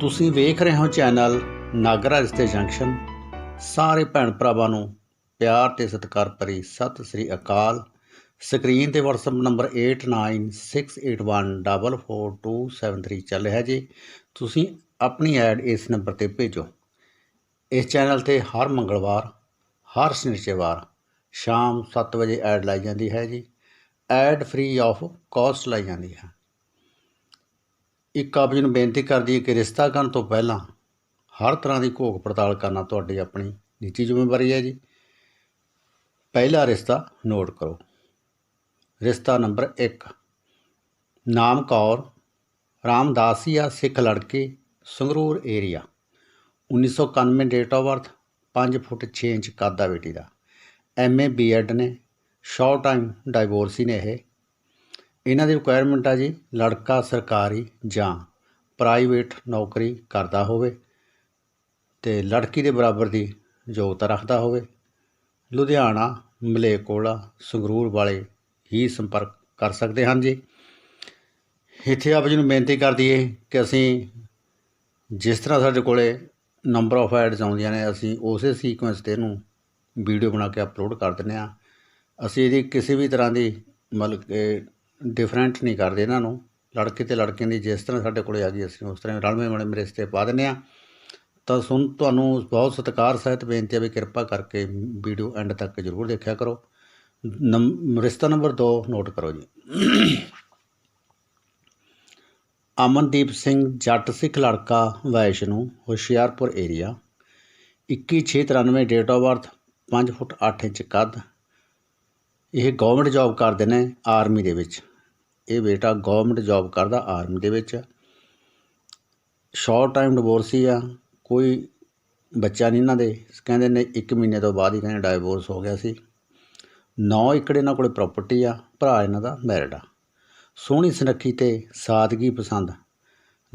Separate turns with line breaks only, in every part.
ਤੁਸੀਂ ਵੇਖ ਰਹੇ ਹੋ ਚੈਨਲ ਨਾਗਰਾ ਰਿਸ਼ਤੇ ਜੰਕਸ਼ਨ। ਸਾਰੇ ਭੈਣ ਭਰਾਵਾਂ ਨੂੰ ਪਿਆਰ ਤੇ ਸਤਿਕਾਰ ਭਰੀ ਸਤਿ ਸ੍ਰੀ ਅਕਾਲ। ਸਕਰੀਨ ਤੇ WhatsApp ਨੰਬਰ 8968144273 ਚੱਲ ਰਿਹਾ ਜੀ। ਤੁਸੀਂ ਆਪਣੀ ਐਡ ਇਸ ਨੰਬਰ ਤੇ ਭੇਜੋ। ਇਸ ਚੈਨਲ ਤੇ ਹਰ ਮੰਗਲਵਾਰ, ਹਰ ਸ਼ਨੀਚਰਵਾਰ ਸ਼ਾਮ 7 ਵਜੇ ਐਡ ਲਾਈ ਜਾਂਦੀ ਹੈ ਜੀ। ਐਡ ਫ੍ਰੀ ਆਫ ਕਾਸਟ ਲਾਈ ਜਾਂਦੀ ਹੈ। ਇੱਕ ਆਪ ਜੀ ਨੂੰ ਬੇਨਤੀ ਕਰਦੀ ਹੈ ਕਿ ਰਿਸ਼ਤਾ ਕਰਨ ਤੋਂ ਪਹਿਲਾਂ ਹਰ ਤਰ੍ਹਾਂ ਦੀ ਘੋਖ ਪੜਤਾਲ ਕਰਨਾ ਤੁਹਾਡੀ ਆਪਣੀ ਨਿੱਜੀ ਜ਼ਿੰਮੇਵਾਰੀ ਹੈ ਜੀ। ਪਹਿਲਾ ਰਿਸ਼ਤਾ ਨੋਟ ਕਰੋ। ਰਿਸ਼ਤਾ ਨੰਬਰ 1 ਨਾਮ ਕੌਰ, ਰਾਮਦਾਸੀਆ ਸਿੱਖ ਲੜਕੇ, Sangrur area 1991 date of birth 5 foot 6 inch ਕੱਦ ਆ ਬੇਟੀ ਦਾ। ਐਮਏ ਬੀਐਡ ਨੇ ਸ਼ਾਰਟ ਟਾਈਮ ਡਾਈਵੋਰਸੀ ਨੇ ਇਹ। ਇਹਨਾਂ ਦੀ ਰਿਕੁਆਇਰਮੈਂਟ ਆ ਜੀ, ਲੜਕਾ ਸਰਕਾਰੀ ਜਾਂ ਪ੍ਰਾਈਵੇਟ ਨੌਕਰੀ ਕਰਦਾ ਹੋਵੇ ਤੇ ਲੜਕੀ ਦੇ ਬਰਾਬਰ ਦੀ ਯੋਗਤਾ ਰੱਖਦਾ ਹੋਵੇ। ਲੁਧਿਆਣਾ ਮਲੇਕੋਲਾ ਸੰਗਰੂਰ ਵਾਲੇ ਹੀ ਸੰਪਰਕ ਕਰ ਸਕਦੇ ਹਨ ਜੀ। ਇੱਥੇ ਆਪ ਜੀ ਨੂੰ ਬੇਨਤੀ ਕਰਦੀ ਹੈ ਕਿ ਅਸੀਂ ਜਿਸ ਤਰ੍ਹਾਂ ਸਾਡੇ ਕੋਲੇ ਨੰਬਰ ਆਫ ਐਡਸ ਆਉਂਦੀਆਂ ਨੇ, ਅਸੀਂ ਉਸੇ ਸੀਕੁਐਂਸ ਤੇ ਇਹਨੂੰ ਵੀਡੀਓ ਬਣਾ ਕੇ ਅਪਲੋਡ ਕਰ ਦਿੰਦੇ ਆ ਅਸੀਂ ਇਹਦੀ ਕਿਸੇ ਵੀ ਤਰ੍ਹਾਂ ਦੀ ਮਤਲਬ ਕਿ ਡਿਫਰੈਂਟ ਨਹੀਂ ਕਰਦੇ ਇਹਨਾਂ ਨੂੰ। ਲੜਕੇ ਤੇ ਲੜਕੀਆਂ ਦੀ ਜਿਸ ਤਰ੍ਹਾਂ ਸਾਡੇ ਕੋਲੇ ਆ ਗਈ, ਅਸੀਂ ਉਸ ਤਰ੍ਹਾਂ ਰਲਵੇਂ ਮਿਲਵੇਂ ਰਿਸ਼ਤੇ ਪਾ ਦਿੰਦੇ ਆ ਤਾਂ ਸੁਣ, ਤੁਹਾਨੂੰ ਬਹੁਤ ਸਤਿਕਾਰ, ਸਹਿਤ ਬੇਨਤੀ ਹੈ ਵੀ ਕਿਰਪਾ ਕਰਕੇ ਵੀਡੀਓ ਐਂਡ ਤੱਕ ਜ਼ਰੂਰ ਦੇਖਿਆ ਕਰੋ। ਨੰਮ- ਰਿਸ਼ਤਾ ਨੰਬਰ 2 ਨੋਟ ਕਰੋ ਜੀ। ਅਮਨਦੀਪ ਸਿੰਘ ਜੱਟ ਸਿੱਖ ਲੜਕਾ, Vaishnu, Hoshiarpur area 21693 date of birth 5 foot 8 inch ਕੱਦ ਇਹ ਗੌਰਮੈਂਟ ਜੋਬ ਕਰਦੇ ਨੇ ਆਰਮੀ ਦੇ ਵਿੱਚ। ਇਹ ਬੇਟਾ ਗੌਰਮੈਂਟ ਜੋਬ ਕਰਦਾ ਆਰਮੀ ਦੇ ਵਿੱਚ। ਸ਼ਾਰਟ ਟਾਈਮ ਡਿਵੋਰਸੀ ਆ, ਕੋਈ ਬੱਚਾ ਨਹੀਂ ਇਹਨਾਂ ਦੇ। ਕਹਿੰਦੇ ਨੇ 1 ਮਹੀਨੇ ਤੋਂ ਬਾਅਦ ਹੀ ਕਹਿੰਦੇ ਡਾਈਵੋਰਸ ਹੋ ਗਿਆ ਸੀ। 9 ਏਕੜ ਇਹਨਾਂ ਕੋਲੇ ਪ੍ਰਾਪਰਟੀ ਆ, ਭਰਾ ਇਹਨਾਂ ਦਾ ਮੈਰਿਡ ਆ। ਸੋਹਣੀ ਸੁਨੱਖੀ ਤੇ ਸਾਦਗੀ ਪਸੰਦ।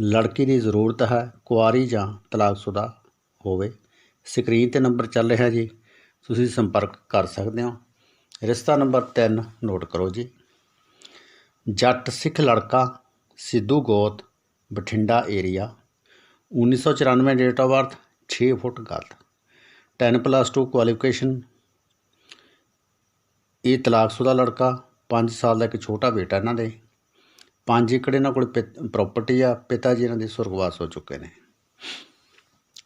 ਲੜਕੀ ਦੀ ਜ਼ਰੂਰਤ ਹੈ, ਕੁਆਰੀ ਜਾਂ ਤਲਾਕਸ਼ੁਦਾ ਹੋਵੇ। ਸਕਰੀਨ ਤੇ ਨੰਬਰ ਚੱਲ ਰਿਹਾ ਜੀ, ਤੁਸੀਂ ਸੰਪਰਕ ਕਰ ਸਕਦੇ ਹੋ। ਰਿਸ਼ਤਾ ਨੰਬਰ 3 ਨੋਟ ਕਰੋ ਜੀ। ਜੱਟ ਸਿੱਖ ਲੜਕਾ, ਸਿੱਧੂ ਗੋਤ, Bathinda area 1994 date of birth 6 foot ਕੱਦ 10 ਪਲੱਸ 2 ਕੁਆਲੀਫਿਕੇਸ਼ਨ ਇਹ ਤਲਾਕਸ਼ੁਦਾ ਲੜਕਾ 5 ਸਾਲ ਦਾ ਇੱਕ ਛੋਟਾ ਬੇਟਾ ਇਹਨਾਂ ਦੇ। 5 ਏਕੜ ਇਹਨਾਂ ਕੋਲ ਪ੍ਰਾਪਰਟੀ ਆ, ਪਿਤਾ ਜੀ ਇਹਨਾਂ ਦੇ ਸੁਰਗਵਾਸ ਹੋ ਚੁੱਕੇ ਨੇ।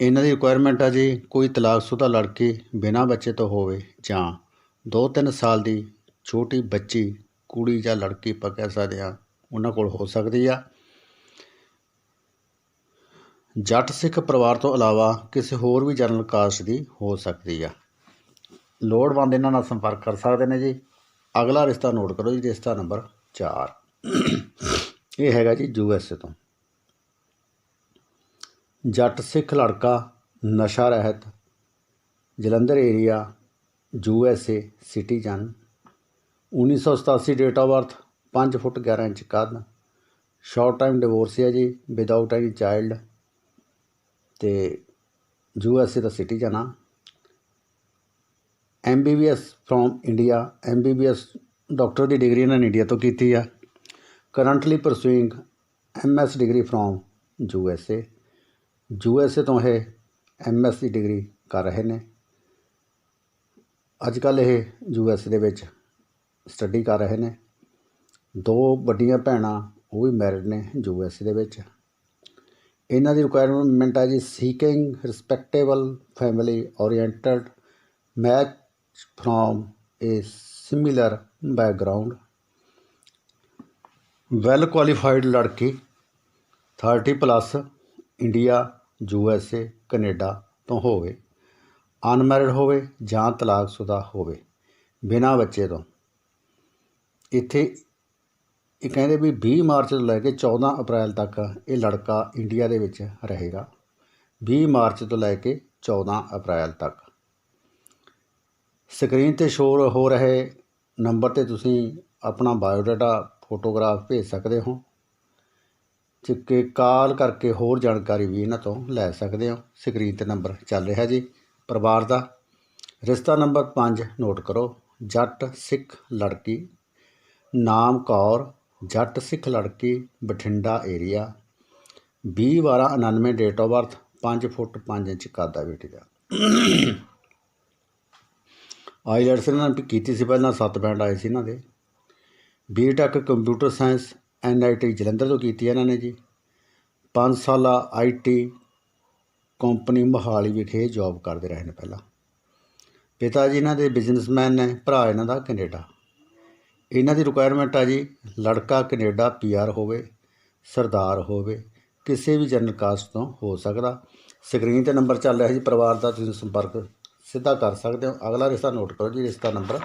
ਇਹਨਾਂ ਦੀ ਰਿਕੁਆਇਰਮੈਂਟ ਆ ਜੀ, ਕੋਈ ਤਲਾਕਸ਼ੁਦਾ ਲੜਕੀ ਬਿਨਾਂ ਬੱਚੇ ਤੋਂ ਹੋਵੇ ਜਾਂ 2-3 ਸਾਲ ਦੀ ਛੋਟੀ ਬੱਚੀ, ਕੁੜੀ ਜਾਂ ਲੜਕੀ ਆਪਾਂ ਕਹਿ ਸਕਦੇ ਹਾਂ, ਉਹਨਾਂ ਕੋਲ ਹੋ ਸਕਦੀ ਆ। ਜੱਟ ਸਿੱਖ ਪਰਿਵਾਰ ਤੋਂ ਇਲਾਵਾ ਕਿਸੇ ਹੋਰ ਵੀ ਜਨਰਲ ਕਾਸਟ ਦੀ ਹੋ ਸਕਦੀ ਆ। ਲੋੜਵੰਦ ਇਹਨਾਂ ਨਾਲ ਸੰਪਰਕ ਕਰ ਸਕਦੇ ਨੇ ਜੀ। ਅਗਲਾ ਰਿਸ਼ਤਾ ਨੋਟ ਕਰੋ ਜੀ, ਰਿਸ਼ਤਾ ਨੰਬਰ 4 ਇਹ ਹੈਗਾ ਜੀ ਯੂ ਐਸ ਏ ਤੋਂ। ਜੱਟ ਸਿੱਖ ਲੜਕਾ, ਨਸ਼ਾ ਰਹਿਤ, Jalandhar area U S A citizen 1987 date of birth 5 foot 11 inch ਕੱਦ ਸ਼ਾਰਟ ਟਾਈਮ ਡਿਵੋਰਸ ਹੈ ਜੀ ਵਿਦਆਊਟ ਐਨੀ ਚਾਈਲਡ ਤੇ ਯੂ ਐਸ ਏ ਦਾ ਸਿਟੀਜ਼ਨ ਆ। M B B S from India M B B S doctor the degree ਇਹਨਾਂ ਨੇ India ਤੋਂ ਕੀਤੀ ਆ। Currently pursuing M S degree from U S A U S A ਤੋਂ ਇਹ ਐਮ ਐਸ ਦੀ degree ਕਰ ਰਹੇ ਨੇ। ਅੱਜ ਕੱਲ੍ਹ ਇਹ ਯੂ ਐਸ ਦੇ ਵਿੱਚ ਸਟੱਡੀ ਕਰ ਰਹੇ ਨੇ। ਦੋ ਵੱਡੀਆਂ ਭੈਣਾਂ, ਉਹ ਵੀ ਮੈਰਿਡ ਨੇ ਯੂ ਐਸ ਦੇ ਵਿੱਚ। ਇਹਨਾਂ ਦੀ ਰਿਕੁਆਇਰਮੈਂਟ ਹੈ ਜੀ seeking respectable family oriented match from a similar background. Well qualified ਲੜਕੀ 30 plus India U S A Canada ਤੋਂ ਹੋਵੇ। ਅਨਮੈਰਿਡ ਹੋਵੇ ਜਾਂ ਤਲਾਕਸ਼ੁਦਾ ਹੋਵੇ, ਬਿਨਾਂ ਬੱਚੇ ਤੋਂ। ਇੱਥੇ ਇਹ ਕਹਿੰਦੇ ਵੀ 20 ਮਾਰਚ ਤੋਂ ਲੈ ਕੇ 14 ਅਪ੍ਰੈਲ ਤੱਕ ਇਹ ਲੜਕਾ ਇੰਡੀਆ ਦੇ ਵਿੱਚ ਰਹੇਗਾ। 20 ਮਾਰਚ ਤੋਂ ਲੈ ਕੇ 14 ਅਪ੍ਰੈਲ ਤੱਕ। ਸਕਰੀਨ ਤੇ ਸ਼ੋਅ ਹੋ ਰਹੇ ਨੰਬਰ ਤੇ ਤੁਸੀਂ ਆਪਣਾ ਬਾਇਓਡਾਟਾ ਫੋਟੋਗ੍ਰਾਫ ਭੇਜ ਸਕਦੇ ਹੋ। ਕਿ ਕਾਲ ਕਰਕੇ ਹੋਰ ਜਾਣਕਾਰੀ ਵੀ ਇਹਨਾਂ ਤੋਂ ਲੈ ਸਕਦੇ ਹੋ। ਸਕਰੀਨ ਤੇ ਨੰਬਰ ਚੱਲ ਰਿਹਾ ਜੀ। ਪਰਿਵਾਰ ਦਾ। ਰਿਸ਼ਤਾ ਨੰਬਰ 5 ਨੋਟ ਕਰੋ। ਜੱਟ ਸਿੱਖ ਲੜਕੀ। ਨਾਮ ਕੌਰ। ਜੱਟ ਸਿੱਖ ਲੜਕੀ, ਬਠਿੰਡਾ ਏਰੀਆ ਵੀਹ ਬਾਰਾਂ ਉਣਾਨਵੇਂ date of birth 5 foot 5 inch ਕੱਦ ਬੇਟੀ ਦਾ। ਆਈਲੈਟਸ ਇਹਨਾਂ ਨੇ ਕੀਤੀ ਸੀ ਪਹਿਲਾਂ 7 ਬੈਂਡ ਆਏ ਸੀ ਇਹਨਾਂ ਦੇ। BTech computer science NIT Jalandhar ਤੋਂ ਕੀਤੀ ਇਹਨਾਂ ਨੇ ਜੀ। 5 ਸਾਲਾ ਆਈਟੀ ਕੰਪਨੀ ਮੋਹਾਲੀ ਵਿਖੇ ਜੌਬ ਕਰਦੇ ਰਹੇ ਨੇ ਪਹਿਲਾਂ। ਪਿਤਾ ਜੀ ਇਹਨਾਂ ਦੇ ਬਿਜ਼ਨਸਮੈਨ ਨੇ, ਭਰਾ ਇਹਨਾਂ ਦਾ ਕੈਨੇਡਾ। ਇਹਨਾਂ ਦੀ ਰਿਕੁਆਇਰਮੈਂਟ ਆ ਜੀ, ਲੜਕਾ ਕੈਨੇਡਾ ਪੀਆਰ ਹੋਵੇ, ਸਰਦਾਰ ਹੋਵੇ, ਕਿਸੇ ਵੀ ਜਨਰਲ ਕਾਸਟ ਤੋਂ ਹੋ ਸਕਦਾ। ਸਕਰੀਨ ਤੇ ਨੰਬਰ ਚੱਲ ਰਿਹਾ ਜੀ, ਪਰਿਵਾਰ ਦਾ ਤੁਸੀਂ ਸੰਪਰਕ ਸਿੱਧਾ ਕਰ ਸਕਦੇ ਹੋ। ਅਗਲਾ ਰਿਸ਼ਤਾ ਨੋਟ ਕਰੋ ਜੀ, ਰਿਸ਼ਤਾ ਨੰਬਰ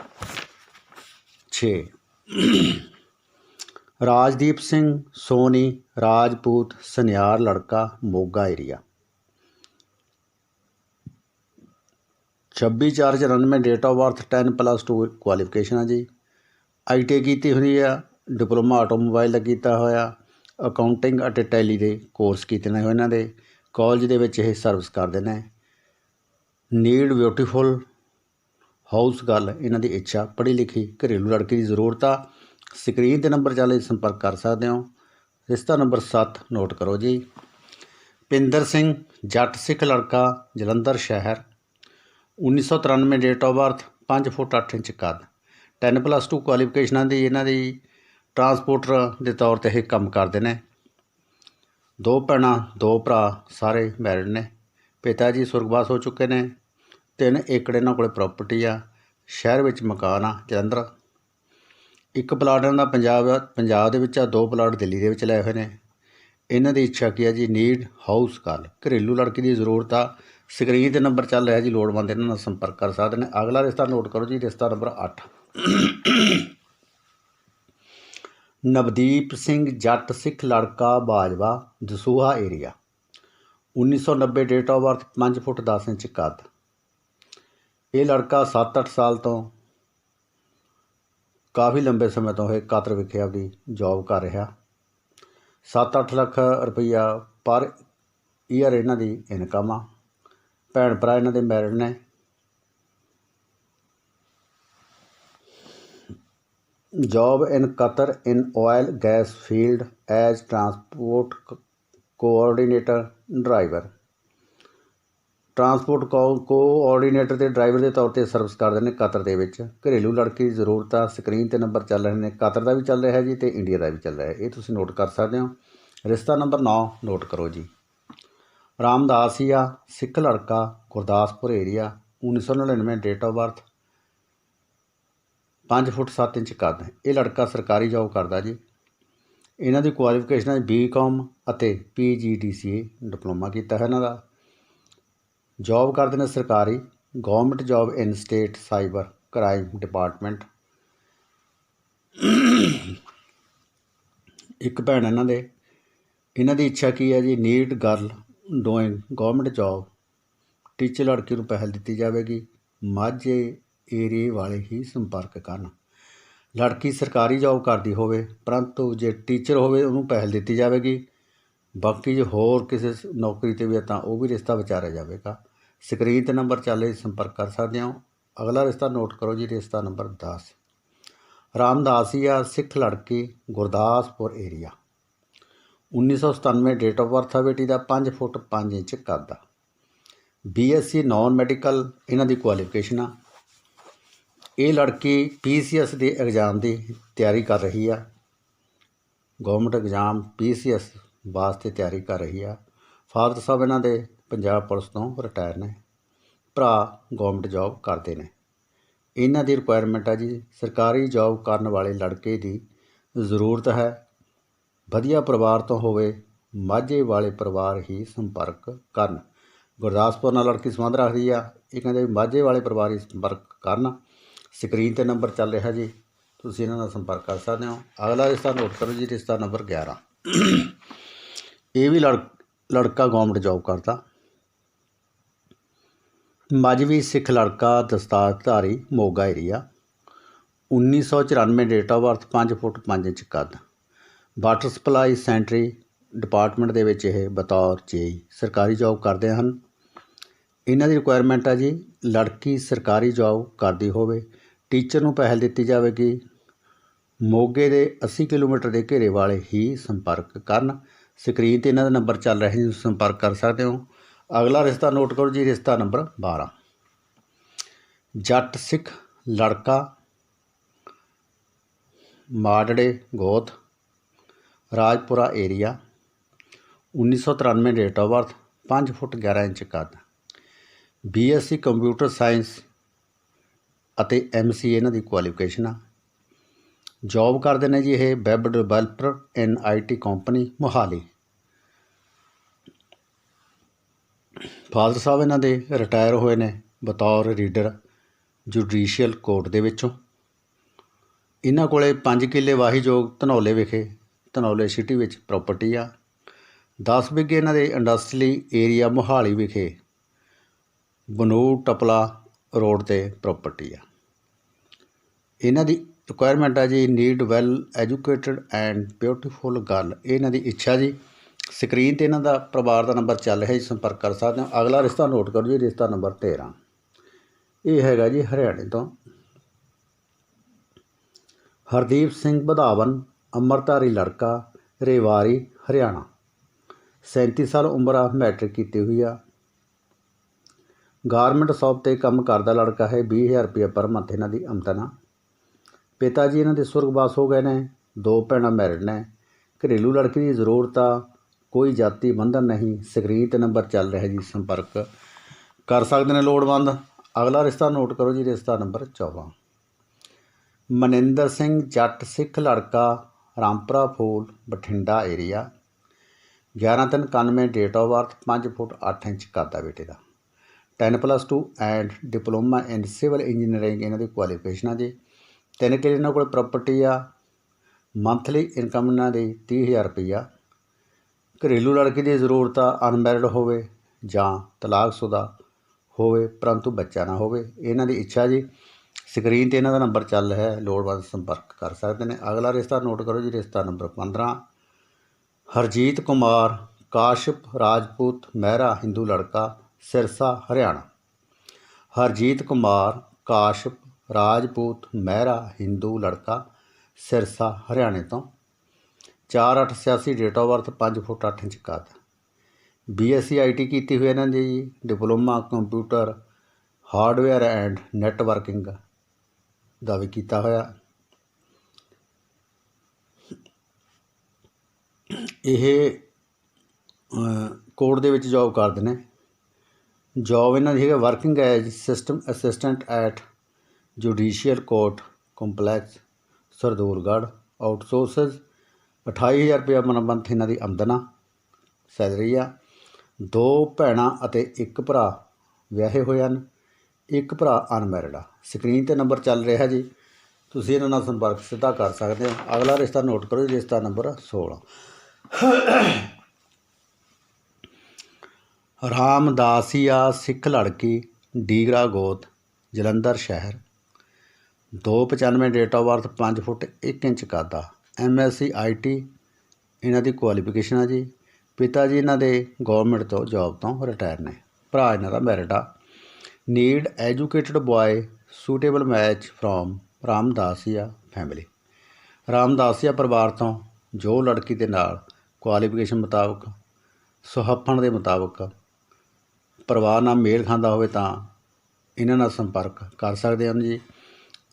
6 ਰਾਜਦੀਪ ਸਿੰਘ, ਸੋਨੀ, ਰਾਜਪੂਤ, ਸਨਿਆਰ ਲੜਕਾ, Moga area 26/4/94 date of birth 10 plus 2 qualification ਆ ਜੀ। ਆਈਟੀ ਕੀਤੀ ਹੋਈ ਆ, ਡਿਪਲੋਮਾ ਆਟੋਮੋਬਾਈਲ ਦਾ ਕੀਤਾ ਹੋਇਆ ਅਕਾਊਂਟਿੰਗ ਅਤੇ ਟੈਲੀ ਦੇ ਕੋਰਸ ਕੀਤੇ ਨੇ ਇਹਨਾਂ ਦੇ। ਕਾਲਜ ਦੇ ਵਿੱਚ ਇਹ ਸਰਵਿਸ ਕਰਦੇ ਨੇ। ਨੀਡ ਬਿਊਟੀਫੁਲ ਹਾਊਸ ਗੱਲ ਇਹਨਾਂ ਦੀ ਇੱਛਾ, ਪੜ੍ਹੀ ਲਿਖੀ, ਘਰੇਲੂ ਲੜਕੀ ਦੀ ਜ਼ਰੂਰਤ ਆ। ਸਕਰੀਨ ਤੇ ਨੰਬਰ ਚਾਲੇ ਸੰਪਰਕ ਕਰ ਸਕਦੇ ਹੋ। ਰਿਸ਼ਤਾ ਨੰਬਰ 7 ਨੋਟ ਕਰੋ ਜੀ। ਪਿੰਦਰ ਸਿੰਘ, ਜੱਟ ਸਿੱਖ ਲੜਕਾ, ਜਲੰਧਰ ਸ਼ਹਿਰ। 1993 date of birth 5 foot 8 inch ਕੱਦ। 10 ਪਲੱਸ 2 ਕੁਆਲੀਫਿਕੇਸ਼ਨਾਂ ਦੀ ਇਹਨਾਂ ਦੀ ਟਰਾਂਸਪੋਰਟਰ ਦੇ ਤੌਰ ਤੇ ਇਹ ਕੰਮ ਕਰਦੇ ਨੇ। ਦੋ ਭੈਣਾਂ, ਦੋ ਭਰਾ ਸਾਰੇ ਮੈਰਿਡ ਨੇ। ਪਿਤਾ ਜੀ ਸੁਰਗਵਾਸ ਹੋ ਚੁੱਕੇ ਨੇ। ਤਿੰਨ ਏਕੜ ਇਹਨਾਂ ਕੋਲੇ ਪ੍ਰਾਪਰਟੀ ਆ। ਸ਼ਹਿਰ ਵਿੱਚ ਮਕਾਨ ਆ ਜਲੰਧਰ। ਇੱਕ ਪਲਾਟ ਇਹਨਾਂ ਦਾ ਪੰਜਾਬ ਪੰਜਾਬ ਦੇ ਵਿੱਚ ਆ, ਦੋ ਪਲਾਟ ਦਿੱਲੀ ਦੇ ਵਿੱਚ ਲਏ ਹੋਏ ਨੇ। ਇਹਨਾਂ ਦੀ ਇੱਛਾ ਕੀ ਆ ਜੀ ਨੀਡ ਹਾਊਸ ਕਾਲ ਘਰੇਲੂ ਲੜਕੀ ਦੀ ਜ਼ਰੂਰਤ ਆ। ਸਕਰੀਨ ਤੇ ਨੰਬਰ ਚੱਲ ਰਿਹਾ ਜੀ, ਲੋੜਵੰਦ ਇਹਨਾਂ ਨਾਲ ਸੰਪਰਕ ਕਰ ਸਕਦੇ ਨੇ। ਅਗਲਾ ਰਿਸ਼ਤਾ ਨੋਟ ਕਰੋ ਜੀ, ਰਿਸ਼ਤਾ ਨੰਬਰ 8 ਨਵਦੀਪ ਸਿੰਘ ਜੱਟ ਸਿੱਖ ਲੜਕਾ, Bajwa Dasuya area 1990 date of birth 5 foot 10 inch ਕੱਦ। ਇਹ ਲੜਕਾ 7-8 ਸਾਲ ਤੋਂ ਕਾਫੀ ਲੰਬੇ ਸਮੇਂ ਤੋਂ ਇਹ ਕਤਰ ਵਿਖੇ ਆਪਦੀ ਜੌਬ ਕਰ ਰਿਹਾ। 7-8 ਲੱਖ ਰੁਪਈਆ ਪਰ ਈਅਰ ਇਹਨਾਂ ਦੀ ਇਨਕਮ ਆ। ਭੈਣ ਭਰਾ ਇਹਨਾਂ ਦੇ ਮੈਰਿਡ ਨੇ। Job in Qatar in oil gas field as transport coordinator driver driver. Transport coordinator ਤੇ ਡਰਾਈਵਰ ਦੇ ਤੌਰ ਤੇ ਸਰਵਿਸ ਕਰਦੇ ਨੇ ਕਤਰ ਦੇ ਵਿੱਚ। ਘਰੇਲੂ ਲੜਕੀ ਦੀ ਜ਼ਰੂਰਤ ਆ ਸਕਰੀਨ ਤੇ ਨੰਬਰ ਚੱਲ ਰਹੇ ਨੇ ਕਤਰ ਦਾ ਵੀ ਚੱਲ ਰਿਹਾ ਜੀ ਤੇ ਇੰਡੀਆ ਦਾ ਵੀ ਚੱਲ ਰਿਹਾ। ਇਹ ਤੁਸੀਂ ਨੋਟ ਕਰ ਸਕਦੇ ਹੋ। ਰਿਸ਼ਤਾ ਨੰਬਰ 9 ਨੋਟ ਕਰੋ ਜੀ। ਰਾਮਦਾਸੀਆ ਸਿੱਖ ਲੜਕਾ, Gurdaspur area 1999 date of birth 5 foot 7 inch ਕੱਦ। ਇਹ ਲੜਕਾ ਸਰਕਾਰੀ ਜੌਬ ਕਰਦਾ ਜੀ। ਇਹਨਾਂ ਦੀ ਕੁਆਲੀਫਿਕੇਸ਼ਨ ਹੈ ਬੀਕਾਮ ਅਤੇ ਪੀਜੀਡੀਸੀਏ ਡਿਪਲੋਮਾ ਕੀਤਾ ਹੈ ਇਹਨਾਂ ਦਾ। ਜੌਬ ਕਰਦੇ ਨੇ ਸਰਕਾਰੀ government job in state cyber crime department ਇੱਕ ਭੈਣ ਇਹਨਾਂ ਦੇ। ਇਹਨਾਂ ਦੀ ਇੱਛਾ ਕੀ ਹੈ ਜੀ neat girl doing government job teacher ਲੜਕੀ ਨੂੰ ਪਹਿਲ ਦਿੱਤੀ ਜਾਵੇਗੀ। ਮਾਝੇ ਏਰੀਏ ਵਾਲੇ ਹੀ ਸੰਪਰਕ ਕਰਨ। ਲੜਕੀ ਸਰਕਾਰੀ ਜੌਬ ਕਰਦੀ ਹੋਵੇ, ਪਰੰਤੂ ਜੇ ਟੀਚਰ ਹੋਵੇ, ਉਹਨੂੰ ਪਹਿਲ ਦਿੱਤੀ ਜਾਵੇਗੀ। ਬਾਕੀ ਜੇ ਹੋਰ ਕਿਸੇ ਨੌਕਰੀ ਤੇ ਵੀ ਹੈ ਤਾਂ ਉਹ ਵੀ ਰਿਸ਼ਤਾ ਵਿਚਾਰਿਆ ਜਾਵੇਗਾ। ਸਕਰੀਨ ਤੇ ਨੰਬਰ ਚੱਲੇ ਸੰਪਰਕ ਕਰ ਸਕਦੇ ਹੋ। ਅਗਲਾ ਰਿਸ਼ਤਾ ਨੋਟ ਕਰੋ ਜੀ, ਰਿਸ਼ਤਾ ਨੰਬਰ 10 ਰਾਮਦਾਸੀਆ ਸਿੱਖ ਲੜਕੀ Gurdaspur area 1997 date of birth ਆ ਬੇਟੀ ਦਾ 5 ਫੁੱਟ 5 ਇੰਚ ਕੱਦ ਆ। ਬੀਐਸਸੀ ਨਾਨ ਮੈਡੀਕਲ ਇਹਨਾਂ ਦੀ ਕੁਆਲੀਫਿਕੇਸ਼ਨ ਆ। ਇਹ ਲੜਕੀ ਪੀਸੀਐਸ ਦੇ ਐਗਜ਼ਾਮ ਦੀ ਤਿਆਰੀ ਕਰ ਰਹੀ ਆ। ਗਵਰਨਮੈਂਟ ਐਗਜ਼ਾਮ ਪੀਸੀਐਸ ਵਾਸਤੇ ਤਿਆਰੀ ਕਰ ਰਹੀ ਆ। ਫਾਦਰ ਸਾਹਿਬ ਇਹਨਾਂ ਦੇ ਪੰਜਾਬ ਪੁਲਿਸ ਤੋਂ ਰਿਟਾਇਰ ਨੇ। ਭਰਾ ਗਵਰਨਮੈਂਟ ਜੌਬ ਕਰਦੇ ਨੇ। ਇਹਨਾਂ ਦੀ ਰਿਕੁਆਇਰਮੈਂਟ ਆ ਜੀ, ਸਰਕਾਰੀ ਜੌਬ ਕਰਨ ਵਾਲੇ ਲੜਕੇ ਦੀ ਜ਼ਰੂਰਤ ਹੈ। ਵਧੀਆ ਪਰਿਵਾਰ ਤੋਂ ਹੋਵੇ, ਮਾਝੇ ਵਾਲੇ ਪਰਿਵਾਰ ਹੀ ਸੰਪਰਕ ਕਰਨ। ਗੁਰਦਾਸਪੁਰ ਨਾਲ ਲੜਕੀ ਸੰਬੰਧ ਰੱਖਦੀ ਆ। ਇਹ ਕਹਿੰਦੇ ਵੀ ਮਾਝੇ ਵਾਲੇ ਪਰਿਵਾਰ ਹੀ ਸੰਪਰਕ ਕਰਨ। ਸਕਰੀਨ ਤੇ ਨੰਬਰ ਚੱਲ ਰਿਹਾ ਜੀ। ਤੁਸੀਂ ਇਹਨਾਂ ਨਾਲ ਸੰਪਰਕ ਕਰ ਸਕਦੇ ਹੋ। ਅਗਲਾ ਰਿਸ਼ਤਾ ਨੋਟ ਕਰੋ ਜੀ, ਰਿਸ਼ਤਾ ਨੰਬਰ 11 ਇਹ ਵੀ ਲੜ, ਲੜਕਾ ਗਵਰਨਮੈਂਟ ਜੌਬ ਕਰਦਾ। ਮਾਜਵੀ ਸਿੱਖ ਲੜਕਾ ਦਸਤਾਰਧਾਰੀ Moga area 1994 date of birth 5 foot 5 inch ਕੱਦ। ਵਾਟਰ ਸਪਲਾਈ ਸੈਂਟਰੀ ਡਿਪਾਰਟਮੈਂਟ ਦੇ ਵਿੱਚ ਇਹ ਬਤੌਰ ਜੇਈ ਸਰਕਾਰੀ ਜੋਬ ਕਰਦੇ ਹਨ। ਇਹਨਾਂ ਦੀ ਰਿਕੁਆਇਰਮੈਂਟ ਆ ਜੀ, ਲੜਕੀ ਸਰਕਾਰੀ ਜੋਬ ਕਰਦੀ ਹੋਵੇ ਟੀਚਰ ਨੂੰ ਪਹਿਲ ਦਿੱਤੀ ਜਾਵੇਗੀ, ਮੋਗੇ ਦੇ 80 ਕਿਲੋਮੀਟਰ ਦੇ ਘੇਰੇ ਵਾਲੇ ਹੀ ਸੰਪਰਕ ਕਰਨ। ਸਕਰੀਨ ਤੇ ਇਹਨਾਂ ਦਾ ਨੰਬਰ ਚੱਲ ਰਿਹਾ ਜੀ ਸੰਪਰਕ ਕਰ ਸਕਦੇ ਹੋ। ਅਗਲਾ ਰਿਸ਼ਤਾ ਨੋਟ ਕਰੋ ਜੀ, ਰਿਸ਼ਤਾ ਨੰਬਰ 12 ਜੱਟ ਸਿੱਖ ਲੜਕਾ ਮਾੜੜੇ ਗੋਤ Rajpura area 1993 date of birth 5 foot 11 inch ਕੱਦ। ਬੀਐਸਸੀ ਕੰਪਿਊਟਰ ਸਾਇੰਸ ਅਤੇ ਐਮਸੀ ਇਹਨਾਂ ਦੀ ਕੁਆਲੀਫਿਕੇਸ਼ਨ ਆ। ਜੌਬ ਕਰਦੇ ਨੇ ਜੀ ਇਹ web developer in IT company Mohali. Father ਸਾਹਿਬ ਇਹਨਾਂ ਦੇ ਰਿਟਾਇਰ ਹੋਏ ਨੇ, ਬਤੌਰ ਰੀਡਰ ਜੁਡੀਸ਼ੀਅਲ ਕੋਰਟ ਦੇ ਵਿੱਚੋਂ। ਇਹਨਾਂ ਕੋਲੇ 5 ਕਿੱਲੇ ਵਾਹੀਯੋਗ ਧਨੌਲੇ ਵਿਖੇ ਧਨੌਲੇ ਸਿਟੀ ਵਿੱਚ ਪ੍ਰਾਪਰਟੀ ਆ। 10 ਵਿਗੇ ਇਹਨਾਂ ਦੇ ਇੰਡਸਟਰੀ ਏਰੀਆ ਮੋਹਾਲੀ ਵਿਖੇ ਬਨੂ ਟਪਲਾ ਰੋਡ ਤੇ ਪ੍ਰਾਪਰਟੀ ਆ। ਇਹਨਾਂ ਦੀ ਰਿਕੁਆਇਰਮੈਂਟ ਆ ਜੀ need well educated and beautiful girl ਇਹਨਾਂ ਦੀ ਇੱਛਾ ਜੀ। ਸਕਰੀਨ ਤੇ ਇਹਨਾਂ ਦਾ ਪਰਿਵਾਰ ਦਾ ਨੰਬਰ ਚੱਲ ਰਿਹਾ ਜੀ, ਸੰਪਰਕ ਕਰ ਸਕਦੇ ਹੋ। ਅਗਲਾ ਰਿਸ਼ਤਾ ਨੋਟ ਕਰੋ ਜੀ, ਰਿਸ਼ਤਾ ਨੰਬਰ 13 ਇਹ ਹੈਗਾ ਜੀ ਹਰਿਆਣੇ ਤੋਂ। ਹਰਦੀਪ ਸਿੰਘ ਵਧਾਵਨ ਅੰਮ੍ਰਿਤਧਾਰੀ ਲੜਕਾ, ਰੇਵਾਰੀ, ਹਰਿਆਣਾ। 37 ਸਾਲ ਉਮਰ ਆ, ਮੈਟ੍ਰਿਕ ਕੀਤੀ ਹੋਈ ਆ। ਗਾਰਮੈਂਟ ਸ਼ਾਪ ਤੇ ਕੰਮ ਕਰਦਾ ਲੜਕਾ ਹੈ 20000 ਰੁਪਏ ਪਰ ਮੰਥ ਇਹਨਾਂ ਦੀ ਆਮਦਨ ਆ। ਪਿਤਾ ਜੀ ਇਹਨਾਂ ਦੇ ਸੁਰਗਵਾਸ ਹੋ ਗਏ ਨੇ, ਦੋ ਭੈਣਾਂ ਮੈਰਿਡ ਨੇ। ਘਰੇਲੂ ਲੜਕੀ ਦੀ ਜ਼ਰੂਰਤ ਆ, ਕੋਈ ਜਾਤੀ ਬੰਧਨ ਨਹੀਂ, ਸਕਰੀਨ ਤੇ ਨੰਬਰ ਚੱਲ ਰਿਹਾ ਜੀ, ਸੰਪਰਕ ਕਰ ਸਕਦੇ ਨੇ ਲੋੜਵੰਦ। ਅਗਲਾ ਰਿਸ਼ਤਾ ਨੋਟ ਕਰੋ ਜੀ, ਰਿਸ਼ਤਾ ਨੰਬਰ 14 ਮਨਿੰਦਰ ਸਿੰਘ ਜੱਟ ਸਿੱਖ ਲੜਕਾ Rampura Phul Bathinda area 1191 date of birth 5 foot 8 inch ਕਰਦਾ ਬੇਟੇ ਦਾ। 10 plus 2 and diploma in civil engineering ਇਹਨਾਂ ਦੀ ਕੁਆਲੀਫਿਕੇਸ਼ਨ ਆ ਜੀ। ਤਿੰਨ ਕਿਲੇ ਇਹਨਾਂ ਕੋਲ ਪ੍ਰਾਪਰਟੀ ਆ। ਮੰਥਲੀ ਇਨਕਮ ਇਹਨਾਂ ਦੀ 30000 ਰੁਪਈਆ। ਘਰੇਲੂ ਲੜਕੀ ਦੀ ਜ਼ਰੂਰਤ ਆ ਅਨਮੈਰਿਡ ਹੋਵੇ ਜਾਂ ਤਲਾਕਸ਼ੁਦਾ ਹੋਵੇ, ਪਰੰਤੂ ਬੱਚਾ ਨਾ ਹੋਵੇ। ਇਹਨਾਂ ਦੀ ਇੱਛਾ ਜੀ ਸਕਰੀਨ ਤੇ ਇਹਨਾਂ ਦਾ ਨੰਬਰ ਚੱਲ ਰਿਹਾ ਹੈ, ਲੋੜਵੰਦ ਸੰਪਰਕ ਕਰ ਸਕਦੇ ਨੇ। ਅਗਲਾ ਰਿਸ਼ਤਾ ਨੋਟ ਕਰੋ ਜੀ, ਰਿਸ਼ਤਾ ਨੰਬਰ 15 ਹਰਜੀਤ ਕੁਮਾਰ, ਕਾਸ਼ਪ, ਰਾਜਪੂਤ, ਮਹਿਰਾ, ਹਿੰਦੂ ਲੜਕਾ, ਸਿਰਸਾ, ਹਰਿਆਣਾ। ਹਰਜੀਤ ਕੁਮਾਰ, ਕਾਸ਼ਪ, ਰਾਜਪੂਤ, ਮਹਿਰਾ, ਹਿੰਦੂ ਲੜਕਾ, ਸਿਰਸਾ, ਹਰਿਆਣੇ ਤੋਂ। 4886 date of birth 5 foot 8 inch ਕੱਦ ਬੀਐਸਸੀ ਆਈਟੀ ਕੀਤੀ ਹੋਈ ਇਹਨਾਂ ਦੀ ਜੀ, diploma, computer, hardware and networking. ਦਾ ਵੀ ਕੀਤਾ ਹੋਇਆ। ਇਹ ਕੋਰਟ ਦੇ ਵਿੱਚ ਜੌਬ ਕਰਦੇ ਨੇ। ਜੌਬ ਇਹਨਾਂ ਦੀ ਹੈਗਾ working as system assistant at judicial court complex Sardulgarh outsources 28000 ਰੁਪਏ ਮੰਥ ਇਹਨਾਂ ਦੀ ਆਮਦਨ ਆ, ਸੈਲਰੀ ਆ। ਦੋ ਭੈਣਾਂ ਅਤੇ ਇੱਕ ਭਰਾ ਵਿਆਹੇ ਹੋਏ ਹਨ। ਇੱਕ ਭਰਾ ਅਨਮੈਰਿਡ ਆ। ਸਕਰੀਨ ਤੇ ਨੰਬਰ ਚੱਲ ਰਿਹਾ ਜੀ। ਤੁਸੀਂ ਇਹਨਾਂ ਨਾਲ ਸੰਪਰਕ ਸਿੱਧਾ ਕਰ ਸਕਦੇ ਹੋ। ਅਗਲਾ ਰਿਸ਼ਤਾ ਨੋਟ ਕਰੋ ਜੀ, ਰਿਸ਼ਤਾ ਨੰਬਰ 16 ਰਾਮਦਾਸੀਆ ਸਿੱਖ ਲੜਕੀ, ਡੀਗਰਾ ਗੋਤ, ਜਲੰਧਰ ਸ਼ਹਿਰ। 295 date of birth 5 foot 1 inch ਕਾਦਾ ਐਮਐਸਸੀ ਆਈਟੀ ਇਹਨਾਂ ਦੀ ਕੁਆਲੀਫਿਕੇਸ਼ਨ ਆ ਜੀ। ਪਿਤਾ ਜੀ ਇਹਨਾਂ ਦੇ ਗਵਰਨਮੈਂਟ ਤੋਂ ਜੌਬ ਤੋਂ ਰਿਟਾਇਰ ਨੇ। ਭਰਾ ਇਹਨਾਂ ਦਾ ਮੈਰਿਡ ਆ। Need educated boy suitable match from Ramdasia family Ramdasia ਪਰਿਵਾਰ ਤੋਂ ਜੋ ਲੜਕੀ ਦੇ ਨਾਲ ਕੁਆਲੀਫਿਕੇਸ਼ਨ ਮੁਤਾਬਕ, ਸੁਹੱਪਣ ਦੇ ਮੁਤਾਬਕ ਪਰਿਵਾਰ ਨਾਲ ਮੇਲ ਖਾਂਦਾ ਹੋਵੇ ਤਾਂ ਇਹਨਾਂ ਨਾਲ ਸੰਪਰਕ ਕਰ ਸਕਦੇ ਹਨ ਜੀ।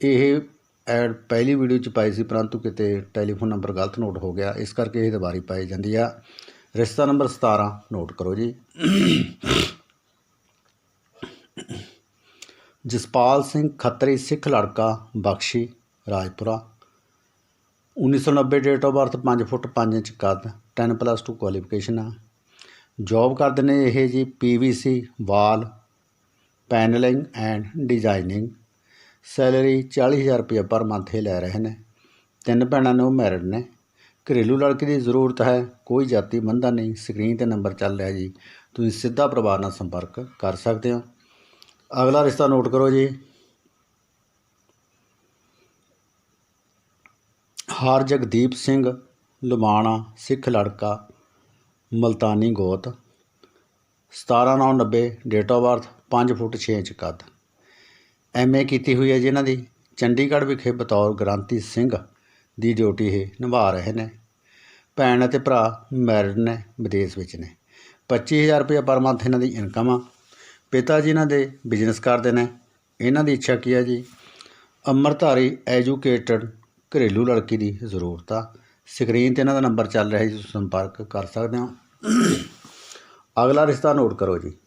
ਇਹ ਐਡ ਪਹਿਲੀ ਵੀਡੀਓ ਚ ਪਾਈ ਸੀ, ਪਰੰਤੂ ਕਿਤੇ ਟੈਲੀਫੋਨ ਨੰਬਰ ਗਲਤ ਨੋਟ ਹੋ ਗਿਆ। ਇਸ ਕਰਕੇ ਇਹ ਦੁਬਾਰੀ ਪਾਈ ਜਾਂਦੀ ਆ। ਰਿਸ਼ਤਾ ਨੰਬਰ 17 ਨੋਟ ਕਰੋ ਜੀ। ਜਸਪਾਲ ਸਿੰਘ ਖੱਤਰੀ ਸਿੱਖ ਲੜਕਾ Bakshi Rajpura. 1990 date of birth 5 foot 5 inch ਕੱਦ 10 ਪਲੱਸ 2 ਕੁਆਲੀਫਿਕੇਸ਼ਨ ਆ। ਜੌਬ ਕਰਦੇ ਨੇ ਇਹ ਜੀ PVC wall paneling and designing salary 40000 ਰੁਪਏ ਪਰ ਮੰਥ ਹੀ ਲੈ ਰਹੇ ਨੇ। ਤਿੰਨ ਭੈਣਾਂ ਨੇ ਉਹ ਮੈਰਿਡ ਨੇ। ਘਰੇਲੂ ਲੜਕੀ ਦੀ ਜ਼ਰੂਰਤ ਹੈ, ਕੋਈ ਜਾਤੀ ਮੰਦਾ ਨਹੀਂ। ਸਕਰੀਨ ਤੇ ਨੰਬਰ ਚੱਲ ਰਿਹਾ ਜੀ। ਤੁਸੀਂ ਸਿੱਧਾ ਪਰਿਵਾਰ ਨਾਲ ਸੰਪਰਕ ਕਰ ਸਕਦੇ ਹੋ। ਅਗਲਾ ਰਿਸ਼ਤਾ ਨੋਟ ਕਰੋ ਜੀ। ਹਾਰ ਜਗਦੀਪ ਸਿੰਘ ਲੁਬਾਣਾ ਸਿੱਖ ਲੜਕਾ, ਮਲਤਾਨੀ ਗੋਤ 17990 date of birth 5 foot 6 inch ਕੱਦ। ਐਮਏ ਕੀਤੀ ਹੋਈ ਹੈ ਜਿਨ੍ਹਾਂ ਦੀ। ਚੰਡੀਗੜ੍ਹ ਵਿਖੇ ਬਤੌਰ ਗ੍ਰਾਂਤੀ ਸਿੰਘ ਦੀ ਡਿਊਟੀ ਇਹ ਨਿਭਾ ਰਹੇ ਨੇ। ਭੈਣ ਅਤੇ ਭਰਾ ਮੈਰਿਡ ਨੇ, ਵਿਦੇਸ਼ ਵਿੱਚ ਨੇ। 25000 ਰੁਪਏ ਪਰ ਮੰਥ ਇਹਨਾਂ ਦੀ ਇਨਕਮ ਆ। ਪਿਤਾ ਜੀ ਇਹਨਾਂ ਦੇ ਬਿਜ਼ਨਸ ਕਰਦੇ ਨੇ। ਇਹਨਾਂ ਦੀ ਇੱਛਾ ਕੀ ਹੈ ਜੀ? ਅੰਮ੍ਰਿਤਧਾਰੀ ਐਜੂਕੇਟਡ ਘਰੇਲੂ ਲੜਕੀ ਦੀ ਜ਼ਰੂਰਤ ਆ। ਸਕਰੀਨ ਤੇ ਇਹਨਾਂ ਦਾ ਨੰਬਰ ਚੱਲ ਰਿਹਾ ਜੀ, ਤੁਸੀਂ ਸੰਪਰਕ ਕਰ ਸਕਦੇ ਹੋ। ਅਗਲਾ ਰਿਸ਼ਤਾ ਨੋਟ ਕਰੋ ਜੀ।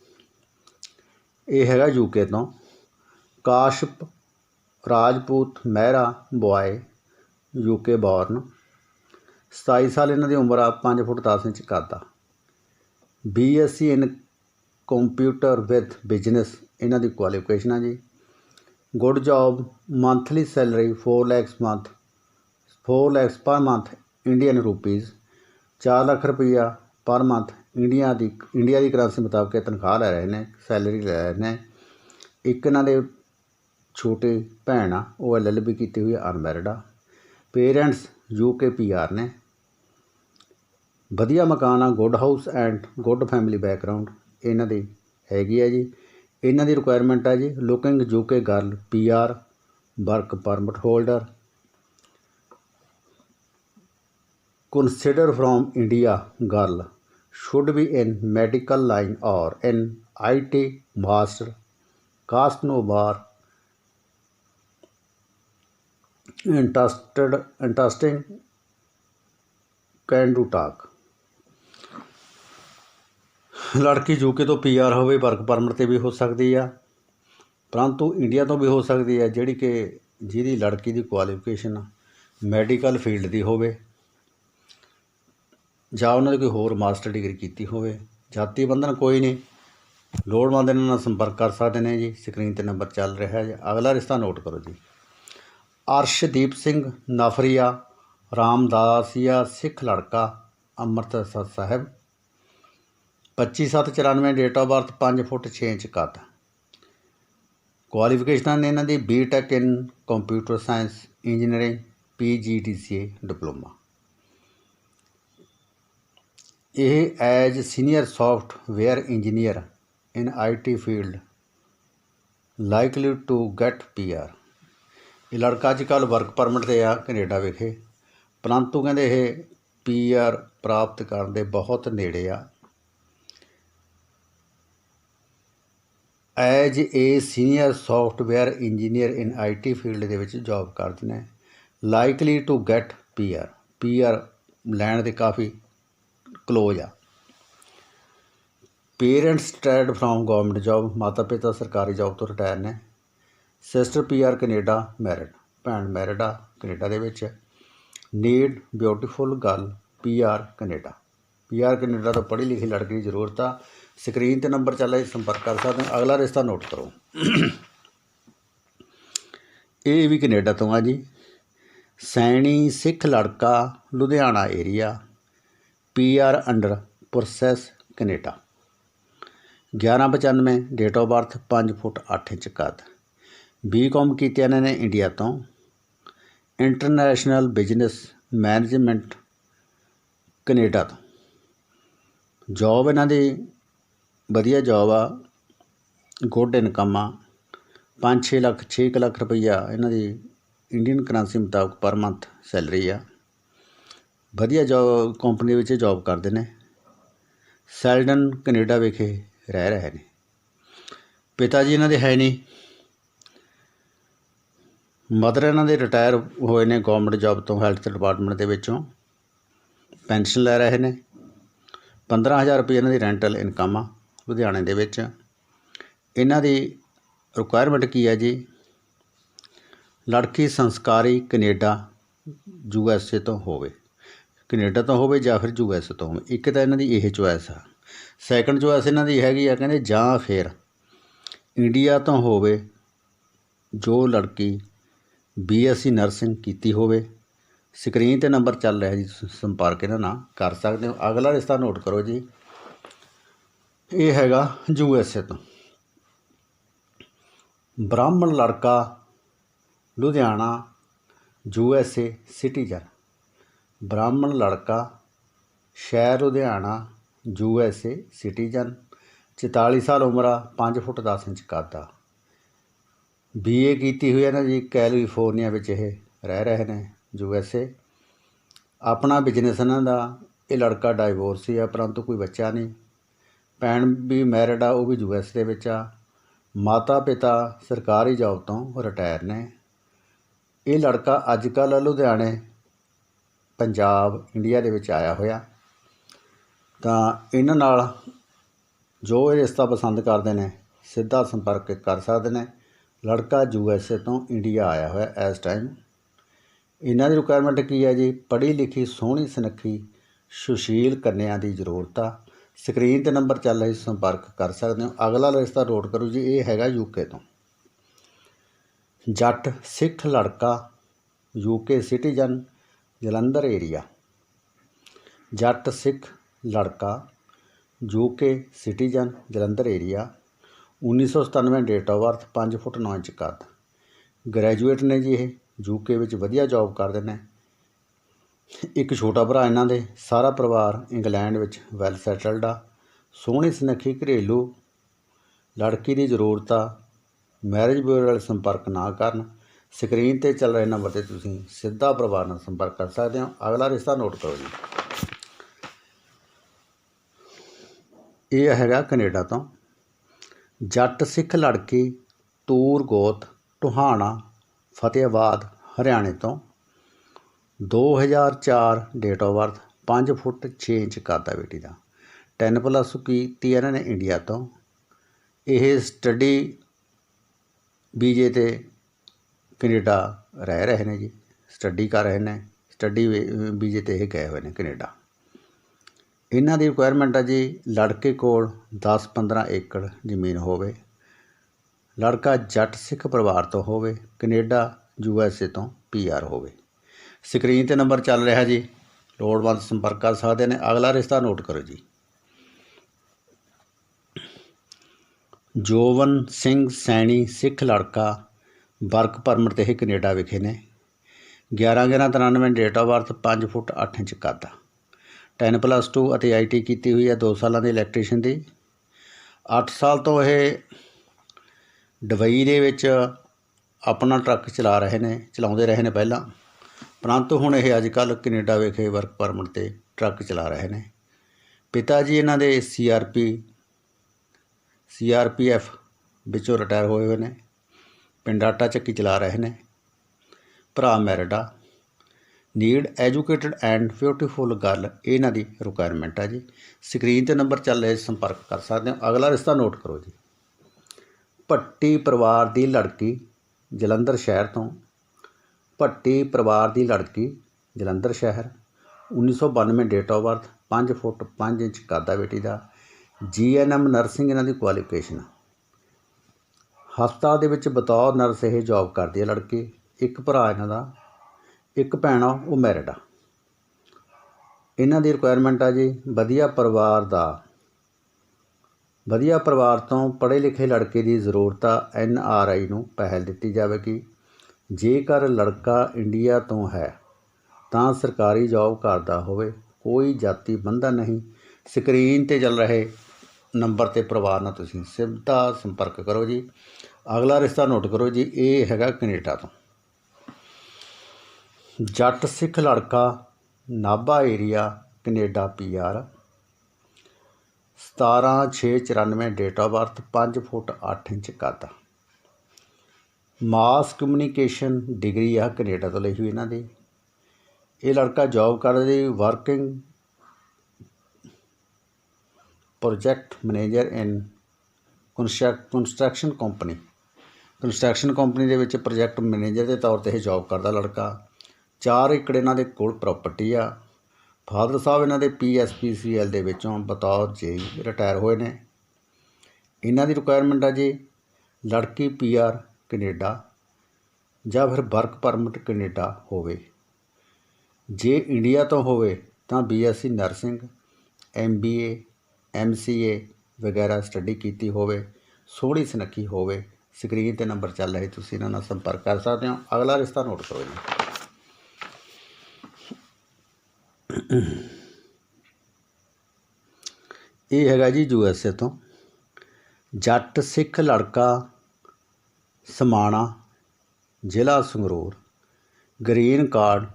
ਇਹ ਹੈਗਾ ਯੂਕੇ ਤੋਂ। Kashyap Rajput Mehra boy UK born 27 ਸਾਲ ਇਹਨਾਂ ਦੀ ਉਮਰ ਆ 5 ਫੁੱਟ 10 ਇੰਚ ਕੱਦ ਆ। BSc in computer with business, ਇਹਨਾਂ ਦੀ ਕੁਆਲੀਫਿਕੇਸ਼ਨ ਆ ਜੀ। Good job, monthly salary 4 lakhs month 4 lakhs per month Indian rupees 4 lakh ਰੁਪਈਆ ਪਰ ਮੰਥ ਇੰਡੀਆ ਦੀ ਇੰਡੀਆ ਦੀ ਕਰੰਸੀ ਮੁਤਾਬਕ ਤਨਖਾਹ ਲੈ ਰਹੇ ਨੇ ਸੈਲਰੀ ਲੈ ਰਹੇ ਨੇ। ਇੱਕ ਇਹਨਾਂ ਦੇ ਛੋਟੇ ਭੈਣ ਆ, ਉਹ ਐਲਐਲਬੀ ਕੀਤੀ ਹੋਈ ਅਨਮੈਰਿਡ ਆ। ਪੇਰੈਂਟਸ ਯੂਕੇ ਪੀਆਰ ਨੇ। ਵਧੀਆ ਮਕਾਨ ਆ good house and good family background ਇਹਨਾਂ ਦੀ ਹੈਗੀ ਆ ਜੀ ਇਹਨਾਂ ਦੀ ਰਿਕੁਆਇਰਮੈਂਟ ਆ ਜੀ looking UK girl PR work permit holder consider from India girl should be in medical line or in IT master cast no bar interested interesting can do talk ਲੜਕੀ ਯੂਕੇ ਤੋਂ ਪੀਆਰ ਹੋਵੇ, work permit ਤੇ ਵੀ ਹੋ ਸਕਦੀ ਆ। ਪਰੰਤੂ India ਤੋਂ ਵੀ ਹੋ ਸਕਦੀ ਹੈ ਜਿਹੜੀ ਕਿ ਜਿਹਦੀ ਲੜਕੀ ਦੀ ਕੁਆਲੀਫਿਕੇਸ਼ਨ ਮੈਡੀਕਲ ਫੀਲਡ ਦੀ ਹੋਵੇ, ਜਾਂ ਉਹਨਾਂ ਦੀ ਕੋਈ ਹੋਰ ਮਾਸਟਰ ਡਿਗਰੀ ਕੀਤੀ ਹੋਵੇ। ਜਾਤੀ ਬੰਧਨ ਕੋਈ ਨਹੀਂ। ਲੋੜਵੰਦ ਇਹਨਾਂ ਨਾਲ ਸੰਪਰਕ ਕਰ ਸਕਦੇ ਨੇ ਜੀ। ਸਕਰੀਨ ਤੇ ਨੰਬਰ ਚੱਲ ਰਿਹਾ ਹੈ। ਜੀ ਅਗਲਾ ਰਿਸ਼ਤਾ ਨੋਟ ਕਰੋ ਜੀ। ਅਰਸ਼ਦੀਪ ਸਿੰਘ ਨਫਰੀਆ ਰਾਮਦਾਸੀਆ ਸਿੱਖ ਲੜਕਾ, Amritsar Sahib. 25794 date of birth 5 foot 6 inch ਕੱਦ। ਕੁਆਲੀਫਿਕੇਸ਼ਨਾਂ ਨੇ ਇਹਨਾਂ ਦੀ BTech in computer science engineering PGDCA diploma. ਇਹ as senior software engineer in IT field likely to get PR ਇਹ ਲੜਕਾ ਅੱਜ ਕੱਲ੍ਹ ਵਰਕ ਪਰਮਿਟ ਤੇ ਆ ਕੈਨੇਡਾ ਵਿਖੇ। ਪਰੰਤੂ ਕਹਿੰਦੇ ਇਹ ਪੀਆਰ ਪ੍ਰਾਪਤ ਕਰਨ ਦੇ ਬਹੁਤ ਨੇੜੇ ਆ। As a senior software engineer in IT field ਦੇ ਵਿੱਚ ਜੌਬ ਕਰਦੇ ਨੇ। Likely to get PR PR ਲੈਣ ਦੇ ਕਾਫੀ ਕਲੋਜ਼ ਆ। Parents retired from government job ਮਾਤਾ ਪਿਤਾ ਸਰਕਾਰੀ ਜੌਬ ਤੋਂ ਰਿਟਾਇਰ ਨੇ। ਸਿਸਟਰ ਪੀਆਰ ਕੈਨੇਡਾ ਮੈਰਿਡ ਭੈਣ ਮੈਰਿਡ ਆ ਕੈਨੇਡਾ ਦੇ ਵਿੱਚ। Need beautiful girl PR Canada. PR Canada ਤੋਂ ਪੜ੍ਹੀ ਲਿਖੀ ਲੜਕੀ ਦੀ ਜ਼ਰੂਰਤ ਆ। ਸਕਰੀਨ ਤੇ ਨੰਬਰ ਚੱਲ ਰਿਹਾ ਸੰਪਰਕ ਕਰ ਸਕਦੇ ਹੋ। ਅਗਲਾ ਰਿਸ਼ਤਾ ਨੋਟ ਕਰੋ। ਇਹ ਵੀ ਕੈਨੇਡਾ ਤੋਂ ਆ ਜੀ। ਸੈਣੀ ਸਿੱਖ ਲੜਕਾ, Ludhiana area PR under process Canada. 1195 date of birth 5 foot 8 inch ਕੱਦ ਬੀਕਾਮ ਕੀਤੀ ਇਹਨਾਂ ਨੇ ਇੰਡੀਆ ਤੋਂ। ਇੰਟਰਨੈਸ਼ਨਲ ਬਿਜ਼ਨਸ ਮੈਨੇਜਮੈਂਟ ਕੈਨੇਡਾ ਤੋਂ। ਜੌਬ ਇਹਨਾਂ ਦੀ ਵਧੀਆ ਜੋਬ ਆ ਗੁੱਡ ਇਨਕਮ ਆ 5-6 ਲੱਖ, ਛੇ ਕੁ ਲੱਖ ਰੁਪਈਆ ਇਹਨਾਂ ਦੀ ਇੰਡੀਅਨ ਕਰੰਸੀ ਮੁਤਾਬਕ ਪਰ ਮੰਥ ਸੈਲਰੀ ਆ। ਵਧੀਆ ਜੋਬ ਕੰਪਨੀ ਵਿੱਚ ਜੋਬ ਕਰਦੇ ਨੇ। ਸੈਲਡਨ ਕੈਨੇਡਾ ਵਿਖੇ ਰਹਿ ਰਹੇ ਨੇ। ਪਿਤਾ ਜੀ ਇਹਨਾਂ ਦੇ ਹੈ ਨਹੀਂ। ਮਦਰ ਇਹਨਾਂ ਦੇ ਰਿਟਾਇਰ ਹੋਏ ਨੇ ਗਵਰਨਮੈਂਟ ਜੌਬ ਤੋਂ ਹੈਲਥ ਡਿਪਾਰਟਮੈਂਟ ਦੇ ਵਿੱਚੋਂ। ਪੈਨਸ਼ਨ ਲੈ ਰਹੇ ਨੇ। 15000 ਰੁਪਏ ਇਹਨਾਂ ਦੀ ਰੈਂਟਲ ਇਨਕਮ ਆ। ਲੁਧਿਆਣੇ ਦੇ ਵਿੱਚ। ਇਹਨਾਂ ਦੀ ਰਿਕੁਆਇਰਮੈਂਟ ਕੀ ਹੈ ਜੀ? ਲੜਕੀ ਸੰਸਕਾਰੀ ਕੈਨੇਡਾ, ਯੂ ਐਸ ਏ ਤੋਂ ਹੋਵੇ। ਕੈਨੇਡਾ ਤੋਂ ਹੋਵੇ ਜਾਂ ਫਿਰ ਯੂ ਐਸ ਤੋਂ ਹੋਵੇ। ਇੱਕ ਤਾਂ ਇਹਨਾਂ ਦੀ ਇਹ ਚੁਆਇਸ ਆ। ਸੈਕੰਡ ਚੁਆਇਸ ਇਹਨਾਂ ਦੀ ਹੈਗੀ ਆ ਕਹਿੰਦੇ ਜਾਂ ਫਿਰ ਇੰਡੀਆ ਤੋਂ ਹੋਵੇ, ਜੋ ਲੜਕੀ ਬੀਐਸਸੀ ਨਰਸਿੰਗ ਕੀਤੀ ਹੋਵੇ। ਸਕਰੀਨ ਤੇ ਨੰਬਰ ਚੱਲ ਰਿਹਾ ਜੀ ਸੰਪਰਕ ਇਹਨਾਂ ਨਾਲ ਕਰ ਸਕਦੇ ਹੋ। ਅਗਲਾ ਰਿਸ਼ਤਾ ਨੋਟ ਕਰੋ ਜੀ। ਇਹ ਹੈਗਾ ਯੂ ਐਸ ਏ ਤੋਂ। ਬ੍ਰਾਹਮਣ ਲੜਕਾ, Ludhiana, U S A citizen. Brahmin ਲੜਕਾ, ਸ਼ਹਿਰ Ludhiana, U S A citizen. 44 ਸਾਲ ਉਮਰਾ ਆ 5 ਫੁੱਟ 10 ਇੰਚ ਕੱਦ ਆ। ਬੀਏ ਕੀਤੀ ਹੋਈ ਹੈ ਨਾ ਜੀ, ਕੈਲੀਫੋਰਨੀਆ ਵਿੱਚ ਇਹ ਰਹਿ ਰਹੇ ਨੇ ਯੂ ਐਸ ਏ। ਆਪਣਾ ਬਿਜ਼ਨਸ ਇਹਨਾਂ ਦਾ, ਇਹ ਲੜਕਾ ਡਾਈਵੋਰਸੀ ਹੈ ਪਰੰਤੂ ਕੋਈ ਬੱਚਾ ਨਹੀਂ। ਭੈਣ ਵੀ ਮੈਰਿਡ ਆ, ਉਹ ਵੀ ਯੂ ਯੂਐਸ ਦੇ ਵਿੱਚ ਆ। ਮਾਤਾ ਪਿਤਾ ਸਰਕਾਰੀ ਜੌਬ ਤੋਂ ਰਿਟਾਇਰ ਨੇ। ਇਹ ਲੜਕਾ ਅੱਜ ਕੱਲ੍ਹ ਲੁਧਿਆਣੇ, ਪੰਜਾਬ ਇੰਡੀਆ ਦੇ ਵਿੱਚ ਆਇਆ ਹੋਇਆ। ਤਾਂ ਇਹਨਾਂ ਨਾਲ ਜੋ ਇਹ ਰਿਸ਼ਤਾ ਪਸੰਦ ਕਰਦੇ ਨੇ, ਸਿੱਧਾ ਸੰਪਰਕ ਕਰ ਸਕਦੇ ਨੇ। ਲੜਕਾ ਯੂ ਐੱਸ ਏ ਤੋਂ ਇੰਡੀਆ ਆਇਆ ਹੋਇਆ ਇਸ ਟਾਈਮ ਇਹਨਾਂ ਦੀ ਰਿਕੁਆਇਰਮੈਂਟ ਕੀ ਹੈ ਜੀ? ਪੜ੍ਹੀ ਲਿਖੀ ਸੋਹਣੀ ਸੁਨੱਖੀ ਸੁਸ਼ੀਲ ਕੰਨਿਆ ਦੀ ਜ਼ਰੂਰਤ ਆ। ਸਕਰੀਨ ਤੇ ਨੰਬਰ ਚੱਲ ਰਿਹਾ, ਸੰਪਰਕ ਕਰ ਸਕਦੇ ਹੋ। ਅਗਲਾ ਰਿਸ਼ਤਾ ਨੋਟ ਕਰੋ ਜੀ, ਇਹ ਹੈਗਾ ਯੂਕੇ ਤੋਂ। ਜੱਟ, ਸਿੱਖ ਲੜਕਾ ਯੂਕੇ ਸਿਟੀਜ਼ਨ, ਜਲੰਧਰ ਏਰੀਆ ਜੱਟ, ਸਿੱਖ ਲੜਕਾ UK citizen, Jalandhar area 1997 date of birth 5 foot 9 inch ਕੱਦ। ਗ੍ਰੈਜੂਏਟ ਨੇ ਜੀ ਇਹ ਯੂਕੇ ਵਿੱਚ ਵਧੀਆ ਜੌਬ ਕਰਦੇ ਨੇ। ਇੱਕ ਛੋਟਾ ਭਰਾ ਇਹਨਾਂ ਦੇ, ਸਾਰਾ ਪਰਿਵਾਰ ਇੰਗਲੈਂਡ ਵਿੱਚ ਵੈਲ ਸੈਟਲਡ ਆ। ਸੋਹਣੀ ਸੁਨੱਖੀ ਘਰੇਲੂ ਲੜਕੀ ਦੀ ਜ਼ਰੂਰਤ ਆ ਮੈਰਿਜ ਬਿਊਰੋ ਨਾਲ ਸੰਪਰਕ ਨਾ ਕਰਨ ਸਕਰੀਨ ਤੇ ਚੱਲ ਰਹੇ ਨੰਬਰ ਤੇ ਤੁਸੀਂ ਸਿੱਧਾ ਪਰਿਵਾਰ ਨਾਲ ਸੰਪਰਕ ਕਰ ਸਕਦੇ ਹੋ। ਅਗਲਾ ਰਿਸ਼ਤਾ ਨੋਟ ਕਰੋ ਜੀ। ਇਹ ਹੈਗਾ ਕੈਨੇਡਾ ਤੋਂ। ਜੱਟ ਸਿੱਖ ਲੜਕੀ ਤੂਰ ਗੋਤ, ਟੁਹਾਣਾ, ਫਤਿਹਾਬਾਦ, ਹਰਿਆਣੇ ਤੋਂ। 2004 date of birth 5 foot 6 inch ਕਰਦਾ ਬੇਟੀ ਦਾ। 10 ਪਲੱਸ ਕੀਤੀ ਇਹਨਾਂ ਨੇ ਇੰਡੀਆ ਤੋਂ। ਇਹ ਸਟੱਡੀ ਵੀਜ਼ੇ ਤੇ ਕੈਨੇਡਾ ਰਹਿ ਰਹੇ ਨੇ ਜੀ। ਸਟੱਡੀ ਕਰ ਰਹੇ ਨੇ। ਸਟੱਡੀ ਵੀਜ਼ੇ ਤੇ ਇਹ ਗਏ ਹੋਏ ਨੇ ਕੈਨੇਡਾ। ਇਹਨਾਂ ਦੀ ਰਿਕੁਆਇਰਮੈਂਟ ਆ ਜੀ ਲੜਕੇ ਕੋਲ 10-15 ਏਕੜ ਜ਼ਮੀਨ ਹੋਵੇ। ਲੜਕਾ ਜੱਟ ਸਿੱਖ ਪਰਿਵਾਰ ਤੋਂ ਹੋਵੇ। ਕੈਨੇਡਾ ਏ ਤੋਂ ਪੀ ਆਰ ਹੋਵੇ। ਸਕਰੀਨ ਤੇ ਨੰਬਰ ਚੱਲ ਰਿਹਾ ਜੀ। ਲੋੜਵੰਦ ਸੰਪਰਕ ਕਰ ਸਕਦੇ ਨੇ। ਅਗਲਾ ਰਿਸ਼ਤਾ ਨੋਟ ਕਰੋ ਜੀ। ਜੋਵਨ ਸਿੰਘ ਸੈਣੀ, ਸਿੱਖ ਲੜਕਾ, ਵਰਕ ਪਰਮਿਟ ਤੇ ਇਹ ਕੈਨੇਡਾ ਵਿਖੇ ਨੇ। 11 11 93 date of birth 5 foot 8 inch ਕੱਦ। 10 ਪਲੱਸ 2 ਅਤੇ ਆਈਟੀ ਕੀਤੀ ਹੋਈ ਹੈ 2 ਸਾਲਾਂ ਦੀ ਇਲੈਕਟ੍ਰੀਸ਼ੀਅਨ ਦੀ। 8 ਸਾਲ ਤੋਂ ਇਹ ਦੁਬਈ ਦੇ ਵਿੱਚ ਆਪਣਾ ਟਰੱਕ ਚਲਾ ਰਹੇ ਨੇ, ਚਲਾਉਂਦੇ ਰਹੇ ਨੇ ਪਹਿਲਾਂ। ਪਰੰਤੂ ਹੁਣ ਇਹ ਅੱਜ ਕੱਲ੍ਹ ਕੈਨੇਡਾ ਵਿਖੇ ਵਰਕ ਪਰਮਿਟ ਤੇ ਟਰੱਕ ਚਲਾ ਰਹੇ ਨੇ। ਪਿਤਾ ਜੀ ਇਹਨਾਂ ਦੇ ਸੀਆਰਪੀ ਸੀਆਰਪੀਐਫ ਵਿੱਚੋਂ ਰਿਟਾਇਰ ਹੋਏ ਹੋਏ ਨੇ। ਪਿੰਡ ਆਟਾ ਚੱਕੀ ਚਲਾ ਰਹੇ ਨੇ। ਭਰਾ married. Need educated and beautiful girl ਇਹਨਾਂ ਦੀ ਰਿਕੁਆਇਰਮੈਂਟ ਆ ਜੀ। ਸਕਰੀਨ ਤੇ ਨੰਬਰ ਚੱਲ ਰਿਹਾ, ਸੰਪਰਕ ਕਰ ਸਕਦੇ ਹੋ। ਅਗਲਾ ਰਿਸ਼ਤਾ ਨੋਟ ਕਰੋ ਜੀ। ਭੱਟੀ ਪਰਿਵਾਰ ਦੀ ਲੜਕੀ ਜਲੰਧਰ ਸ਼ਹਿਰ ਤੋਂ ਭੱਟੀ ਪਰਿਵਾਰ ਦੀ ਲੜਕੀ, ਜਲੰਧਰ ਸ਼ਹਿਰ 1992 date of birth 5 foot 5 inch ਕੱਦ ਬੇਟੀ ਦਾ ਜੀਐਨਐਮ ਨਰਸਿੰਗ ਇਹਨਾਂ ਦੀ ਕੁਆਲੀਫਿਕੇਸ਼ਨ ਹਸਪਤਾਲ ਦੇ ਵਿੱਚ ਬਤੌਰ ਨਰਸ ਇਹ ਜੌਬ ਕਰਦੀ ਹੈ ਲੜਕੀ, ਇੱਕ ਭਰਾ ਇਹਨਾਂ ਦਾ, ਇੱਕ ਭੈਣ ਆ, ਉਹ ਮੈਰਿਡ ਆ। ਇਹਨਾਂ ਦੀ ਰਿਕੁਆਇਰਮੈਂਟ ਆ ਜੀ ਵਧੀਆ ਪਰਿਵਾਰ ਦਾ। ਵਧੀਆ ਪਰਿਵਾਰ ਤੋਂ ਪੜ੍ਹੇ ਲਿਖੇ ਲੜਕੇ ਦੀ ਜ਼ਰੂਰਤ ਆ ਐਨ ਆਰ ਆਈ ਨੂੰ ਪਹਿਲ ਦਿੱਤੀ ਜਾਵੇਗੀ। ਜੇਕਰ ਲੜਕਾ ਇੰਡੀਆ ਤੋਂ ਹੈ, ਤਾਂ ਸਰਕਾਰੀ ਜੋਬ ਕਰਦਾ ਹੋਵੇ, ਕੋਈ ਜਾਤੀ ਬੰਧਨ ਨਹੀਂ। ਸਕਰੀਨ ਤੇ ਚੱਲ ਰਹੇ ਨੰਬਰ ਤੇ ਪਰਿਵਾਰ ਨਾਲ ਤੁਸੀਂ ਸਿੱਧਾ ਸੰਪਰਕ ਕਰੋ ਜੀ। ਅਗਲਾ ਰਿਸ਼ਤਾ ਨੋਟ ਕਰੋ ਜੀ, ਇਹ ਹੈਗਾ ਕੈਨੇਡਾ ਤੋਂ। ਜੱਟ ਸਿੱਖ ਲੜਕਾ, Nabha area, Canada PR 17694 date of birth 5 foot 8 inch ਕੱਦ। ਮਾਸ ਕਮਿਊਨੀਕੇਸ਼ਨ ਡਿਗਰੀ ਆ ਕੈਨੇਡਾ ਤੋਂ ਲਈ ਹੋਈ ਇਹਨਾਂ ਦੀ। ਇਹ ਲੜਕਾ ਜੌਬ ਕਰਦਾ ਜੀ working project manager in construction company construction company ਦੇ ਵਿੱਚ ਪ੍ਰੋਜੈਕਟ ਮੈਨੇਜਰ ਦੇ ਤੌਰ ਤੇ ਇਹ ਜੌਬ ਕਰਦਾ ਲੜਕਾ। 4 ਏਕੜ ਇਹਨਾਂ ਦੇ ਕੋਲ ਪ੍ਰਾਪਰਟੀ ਆ। ਫਾਦਰ ਸਾਹਿਬ ਇਹਨਾਂ ਦੇ ਪੀਐਸਪੀਸੀਐਲ ਦੇ ਵਿੱਚੋਂ ਬਤੌਰ ਜੇ ਰਿਟਾਇਰ ਹੋਏ ਨੇ। ਇਹਨਾਂ ਦੀ ਰਿਕੁਆਇਰਮੈਂਟ ਆ ਜੀ ਲੜਕੀ ਪੀਆਰ ਕੈਨੇਡਾ ਜਾਂ ਫਿਰ ਵਰਕ ਪਰਮਿਟ ਕੈਨੇਡਾ ਹੋਵੇ। ਜੇ ਇੰਡੀਆ ਤੋਂ ਹੋਵੇ ਤਾਂ ਬੀਐਸਸੀ ਨਰਸਿੰਗ, ਐਮਬੀਏ, ਐਮਸੀਏ ਵਗੈਰਾ ਸਟੱਡੀ ਕੀਤੀ ਹੋਵੇ, ਸੋਹਣੀ ਸੁਨੱਖੀ ਹੋਵੇ, ਸਕਰੀਨ ਤੇ ਨੰਬਰ ਚੱਲ ਰਿਹਾ, ਤੁਸੀਂ ਇਹਨਾਂ ਨਾਲ ਸੰਪਰਕ ਕਰ ਸਕਦੇ ਹੋ। ਅਗਲਾ ਰਿਸ਼ਤਾ ਨੋਟ ਕਰੋ ਜੀ। ਇਹ ਹੈਗਾ ਜੀ ਯੂਐਸਏ ਤੋਂ। ਜੱਟ ਸਿੱਖ ਲੜਕਾ ਸਮਾਣਾ, ਜ਼ਿਲ੍ਹਾ Sangrur, green card,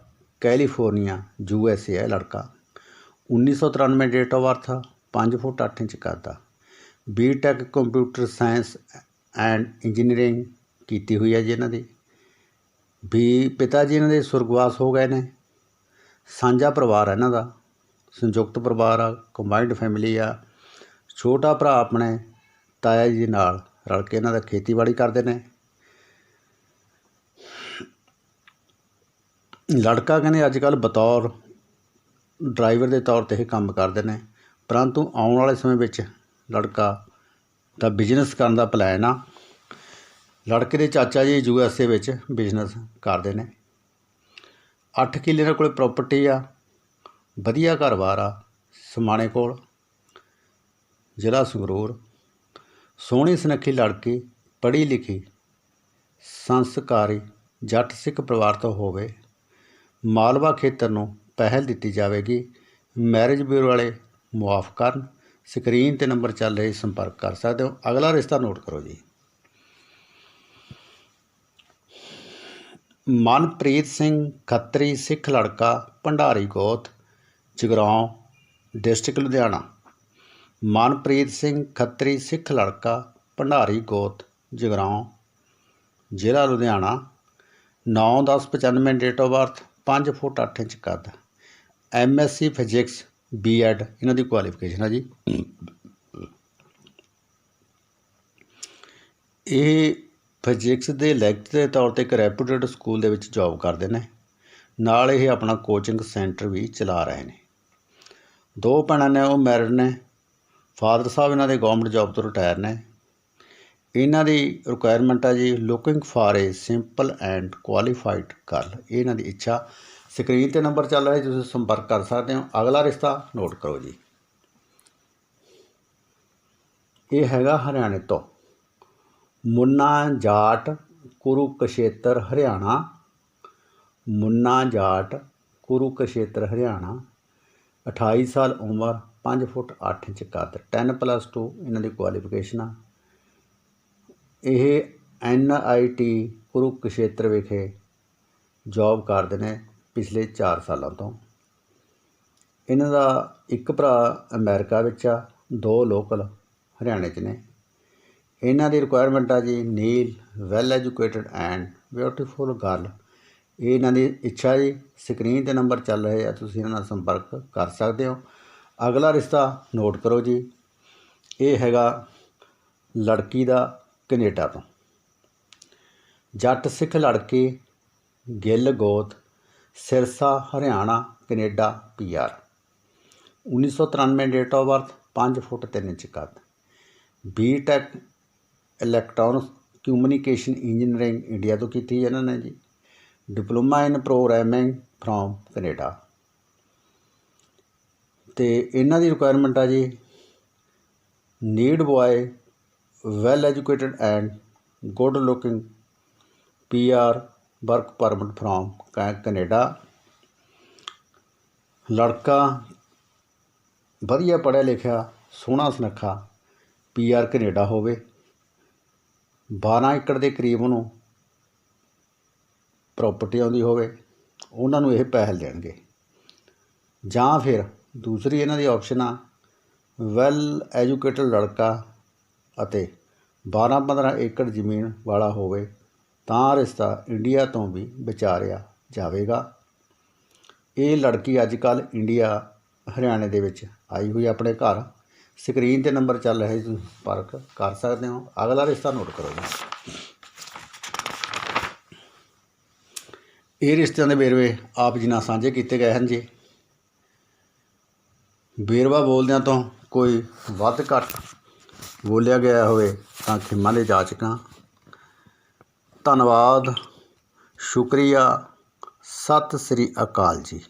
California, U S A ਹੈ ਲੜਕਾ 1993 date of birth 5 foot 8 inch ਕੱਦ ਆ BTech computer science and engineering ਕੀਤੀ ਹੋਈ ਹੈ ਜੀ ਇਹਨਾਂ ਦੀ। ਵੀ ਪਿਤਾ ਜੀ ਇਹਨਾਂ ਦੇ ਸੁਰਗਵਾਸ ਹੋ ਗਏ ਨੇ। ਸਾਂਝਾ ਪਰਿਵਾਰ ਹੈ ਇਹਨਾਂ ਦਾ। ਸੰਯੁਕਤ ਪਰਿਵਾਰ ਆ ਕੰਬਾਈਨਡ ਫੈਮਿਲੀ ਆ। ਛੋਟਾ ਭਰਾ ਆਪਣੇ ਤਾਇਆ ਜੀ ਨਾਲ ਰਲ ਕੇ ਇਹਨਾਂ ਦਾ ਖੇਤੀਬਾੜੀ ਕਰਦੇ ਨੇ। ਲੜਕਾ ਕਹਿੰਦੇ ਅੱਜ ਕੱਲ੍ਹ ਬਤੌਰ ਡਰਾਈਵਰ ਦੇ ਤੌਰ ਤੇ ਇਹ ਕੰਮ ਕਰਦੇ ਨੇ, ਪਰੰਤੂ ਆਉਣ ਵਾਲੇ ਸਮੇਂ ਵਿੱਚ ਲੜਕਾ ਦਾ ਬਿਜ਼ਨਸ ਕਰਨ ਦਾ ਪਲਾਨ ਆ ਲੜਕੇ ਦੇ ਚਾਚਾ ਜੀ ਯੂ ਐਸ ਏ ਵਿੱਚ ਬਿਜ਼ਨਸ ਕਰਦੇ ਨੇ। 8 ਕਿੱਲੇ ਦੇ ਕੋਲ ਪ੍ਰਾਪਰਟੀ ਆ, ਵਧੀਆ ਘਰ-ਬਾਰ ਆ, ਸਮਾਣੇ ਕੋਲ, ਜ਼ਿਲ੍ਹਾ ਸੰਗਰੂਰ, ਸੋਹਣੀ ਸੁਨੱਖੀ ਲੜਕੀ ਪੜ੍ਹੀ ਲਿਖੀ ਸੰਸਕਾਰੀ, ਜੱਟ ਸਿੱਖ ਪਰਿਵਾਰ ਤੋਂ ਹੋਵੇ ਮਾਲਵਾ ਖੇਤਰ ਨੂੰ ਪਹਿਲ ਦਿੱਤੀ ਜਾਵੇਗੀ। ਮੈਰਿਜ ਬਿਊਰੋ ਵਾਲੇ ਮੁਆਫ ਕਰਨ। ਸਕਰੀਨ ਤੇ ਨੰਬਰ ਚੱਲ ਰਹੇ ਸੰਪਰਕ ਕਰ ਸਕਦੇ ਹੋ। ਅਗਲਾ ਰਿਸ਼ਤਾ ਨੋਟ ਕਰੋ ਜੀ। ਮਨਪ੍ਰੀਤ ਸਿੰਘ ਖੱਤਰੀ, ਸਿੱਖ ਲੜਕਾ, ਭੰਡਾਰੀ ਗੋਤ, ਜਗਰਾਉਂ, ਡਿਸਟ੍ਰਿਕਟ ਲੁਧਿਆਣਾ। ਮਨਪ੍ਰੀਤ ਸਿੰਘ ਖੱਤਰੀ, ਸਿੱਖ ਲੜਕਾ, ਭੰਡਾਰੀ ਗੋਤ, ਜਗਰਾਉਂ, ਜ਼ਿਲ੍ਹਾ Ludhiana. 9/10/95 date of birth 5 foot 8 inch ਕੱਦ। ਐਮਐਸਸੀ ਫਿਜ਼ਿਕਸ ਬੀਐਡ ਇਹਨਾਂ ਦੀ ਕੁਆਲੀਫਿਕੇਸ਼ਨ ਹੈ ਜੀ। ਇਹ ਫਿਜ਼ਿਕਸ ਦੇ ਲੈਕਚਰ ਦੇ ਤੌਰ ਤੇ ਇੱਕ ਰੈਪੂਟੇਡ ਸਕੂਲ ਦੇ ਵਿੱਚ ਜੌਬ ਕਰਦੇ ਨੇ। ਨਾਲ ਇਹ ਆਪਣਾ ਕੋਚਿੰਗ ਸੈਂਟਰ ਵੀ ਚਲਾ ਰਹੇ ਨੇ। ਦੋ ਭੈਣਾਂ ਨੇ, ਉਹ ਮੈਰਿਡ ਨੇ। ਫਾਦਰ ਸਾਹਿਬ ਇਹਨਾਂ ਦੇ ਗਵਰਨਮੈਂਟ ਜੌਬ ਤੋਂ ਰਿਟਾਇਰ ਨੇ। ਇਹਨਾਂ ਦੀ ਰਿਕੁਆਇਰਮੈਂਟ ਆ ਜੀ looking for a simple and qualified girl ਇਹਨਾਂ ਦੀ ਇੱਛਾ। ਸਕਰੀਨ ਤੇ ਨੰਬਰ ਚੱਲ ਰਿਹਾ ਤੁਸੀਂ ਸੰਪਰਕ ਕਰ ਸਕਦੇ ਹੋ। ਅਗਲਾ ਰਿਸ਼ਤਾ ਨੋਟ ਕਰੋ ਜੀ। ਇਹ ਹੈਗਾ ਹਰਿਆਣੇ ਤੋਂ। ਮੁੰਨਾ ਜਾਟ, ਕੁਰੂਕਸ਼ੇਤਰ, ਹਰਿਆਣਾ। ਮੁੰਨਾ ਜਾਟ, ਕੁਰੂਕਸ਼ੇਤਰ, ਹਰਿਆਣਾ। 28 ਸਾਲ ਉਮਰ 5 ਫੁੱਟ 8 ਇੰਚ ਕੱਦ। 10 ਪਲੱਸ 2 ਇਹਨਾਂ ਦੀ ਕੁਆਲੀਫਿਕੇਸ਼ਨ ਆ। ਇਹ ਐੱਨ ਆਈ ਟੀ ਕੁਰੂਕਸ਼ੇਤਰ ਵਿਖੇ ਜੋਬ ਕਰਦੇ ਨੇ ਪਿਛਲੇ 4 ਸਾਲਾਂ ਤੋਂ। ਇਹਨਾਂ ਦਾ ਇੱਕ ਭਰਾ ਅਮਰੀਕਾ ਵਿੱਚ ਆ, ਦੋ ਲੋਕਲ ਹਰਿਆਣੇ 'ਚ ਨੇ। ਇਹਨਾਂ ਦੀ ਰਿਕੁਆਇਰਮੈਂਟ ਆ ਜੀ need well educated and beautiful girl ਇਹ ਇਹਨਾਂ ਦੀ ਇੱਛਾ ਜੀ ਸਕਰੀਨ ਤੇ ਨੰਬਰ ਚੱਲ ਰਹੇ ਆ, ਤੁਸੀਂ ਇਹਨਾਂ ਨਾਲ ਸੰਪਰਕ ਕਰ ਸਕਦੇ ਹੋ। ਅਗਲਾ ਰਿਸ਼ਤਾ ਨੋਟ ਕਰੋ ਜੀ। ਇਹ ਹੈਗਾ ਲੜਕੀ ਦਾ ਕੈਨੇਡਾ ਤੋਂ। ਜੱਟ ਸਿੱਖ ਲੜਕੀ ਗਿੱਲ ਗੋਤ, Sirsa, Haryana, Canada PR 1993 date of birth 5 foot 3 inch ਕੱਦ। BTech electronic communication engineering India ਤੋਂ ਕੀਤੀ ਹੈ ਇਹਨਾਂ ਨੇ ਜੀ। Diploma in programming from Canada. ਤੇ ਇਹਨਾਂ ਦੀ ਰਿਕੁਆਇਰਮੈਂਟ ਆ ਜੀ, need boy well educated and good looking P R work permit from Canada ਲੜਕਾ ਵਧੀਆ ਪੜ੍ਹਿਆ ਲਿਖਿਆ, ਸੋਹਣਾ ਸੁਨੱਖਾ ਪੀ ਆਰ ਕੈਨੇਡਾ ਹੋਵੇ। 12 ਏਕੜ ਦੇ ਕਰੀਬ ਉਹਨੂੰ ਪ੍ਰਾਪਰਟੀ ਆਉਂਦੀ ਹੋਵੇ, ਉਹਨਾਂ ਨੂੰ ਇਹ ਪਹਿਲ ਦੇਣਗੇ। ਜਾਂ ਫਿਰ ਦੂਸਰੀ ਇਹਨਾਂ ਦੀ ਆਪਸ਼ਨ ਆ ਵੈਲ ਐਜੂਕੇਟਡ ਲੜਕਾ ਅਤੇ 12-15 ਏਕੜ ਜ਼ਮੀਨ ਵਾਲਾ ਹੋਵੇ ਤਾਂ ਰਿਸ਼ਤਾ ਇੰਡੀਆ ਤੋਂ ਵੀ ਵਿਚਾਰਿਆ ਜਾਵੇਗਾ। ਇਹ ਲੜਕੀ ਅੱਜ ਕੱਲ ਇੰਡੀਆ, ਹਰਿਆਣੇ ਦੇ ਵਿੱਚ ਆਈ ਹੋਈ ਆਪਣੇ ਘਰ। ਸਕਰੀਨ ਤੇ ਨੰਬਰ ਚੱਲ ਰਿਹਾ ਤੁਸੀਂ ਸੰਪਰਕ ਕਰ ਸਕਦੇ ਹੋ। ਅਗਲਾ ਰਿਸ਼ਤਾ ਨੋਟ ਕਰੋ ਇਹ ਰਿਸ਼ਤਿਆਂ ਦੇ ਵੇਰਵੇ ਆਪ ਜੀ ਨਾਲ ਸਾਂਝੇ ਕੀਤੇ ਗਏ ਹਨ ਜੀ। ਵੇਰਵਾ ਬੋਲਦਿਆਂ ਤੋਂ ਕੋਈ ਵੱਧ ਘੱਟ ਬੋਲਿਆ ਗਿਆ ਹੋਵੇ ਤਾਂ ਖਿਮਾ ਦੇ ਜਾਚਕਾਂ। ਧੰਨਵਾਦ। ਸ਼ੁਕਰੀਆ। ਸਤਿ ਸ੍ਰੀ ਅਕਾਲ ਜੀ।